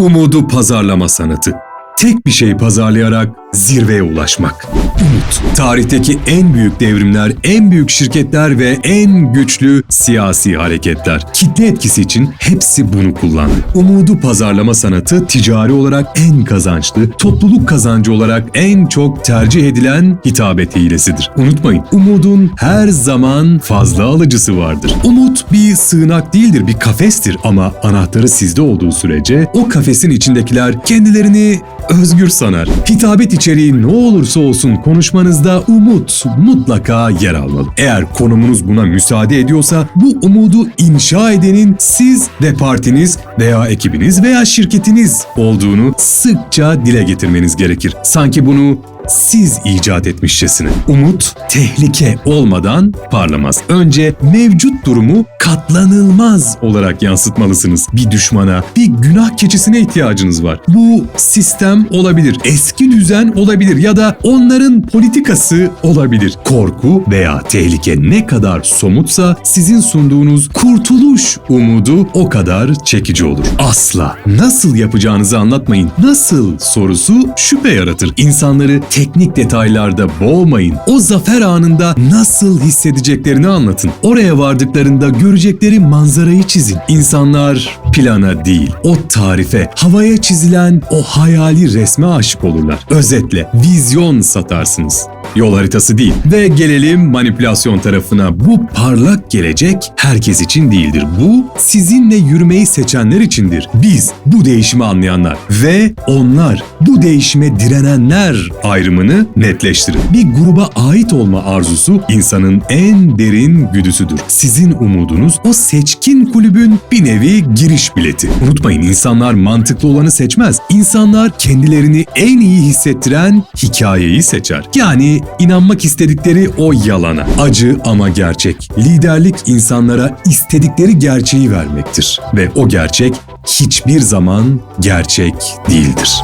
Umudu pazarlama sanatı. Tek bir şey pazarlayarak zirveye ulaşmak. Umut. Tarihteki en büyük devrimler, en büyük şirketler ve en güçlü siyasi hareketler. Kitle etkisi için hepsi bunu kullandı. Umudu pazarlama sanatı ticari olarak en kazançlı, topluluk kazancı olarak en çok tercih edilen hitabet hilesidir. Unutmayın, umudun her zaman fazla alıcısı vardır. Umut bir sığınak değildir, bir kafestir ama anahtarı sizde olduğu sürece o kafesin içindekiler kendilerini özgür sanar. Hitabet içeriği ne olursa olsun konuşmanızda umut mutlaka yer almalı. Eğer konumunuz buna müsaade ediyorsa bu umudu inşa edenin siz ve partiniz veya ekibiniz veya şirketiniz olduğunu sıkça dile getirmeniz gerekir. Sanki bunu siz icat etmişçesine. Umut tehlike olmadan parlamaz. Önce mevcut durumu katlanılmaz olarak yansıtmalısınız. Bir düşmana, bir günah keçisine ihtiyacınız var. Bu sistem olabilir, eski düzen olabilir ya da onların politikası olabilir. Korku veya tehlike ne kadar somutsa sizin sunduğunuz kurtuluş umudu o kadar çekici olur. Asla nasıl yapacağınızı anlatmayın. Nasıl sorusu şüphe yaratır. İnsanları teknik detaylarda boğmayın. O zafer anında nasıl hissedeceklerini anlatın. Oraya vardıklarında görecekleri manzarayı çizin. İnsanlar plana değil, o tarife, havaya çizilen o hayali resme aşık olurlar. Özetle vizyon satarsınız. Yol haritası değil. Ve gelelim manipülasyon tarafına. Bu parlak gelecek herkes için değildir. Bu sizinle yürümeyi seçenler içindir. Biz bu değişimi anlayanlar ve onlar bu değişime direnenler ayrımını netleştirin. Bir gruba ait olma arzusu insanın en derin güdüsüdür. Sizin umudunuz o seçkin kulübün bir nevi giriş bileti. Unutmayın insanlar mantıklı olanı seçmez. İnsanlar kendilerini en iyi hissettiren hikayeyi seçer. Yani inanmak istedikleri o yalana. Acı ama gerçek. Liderlik insanlara istedikleri gerçeği vermektir. Ve o gerçek hiçbir zaman gerçek değildir.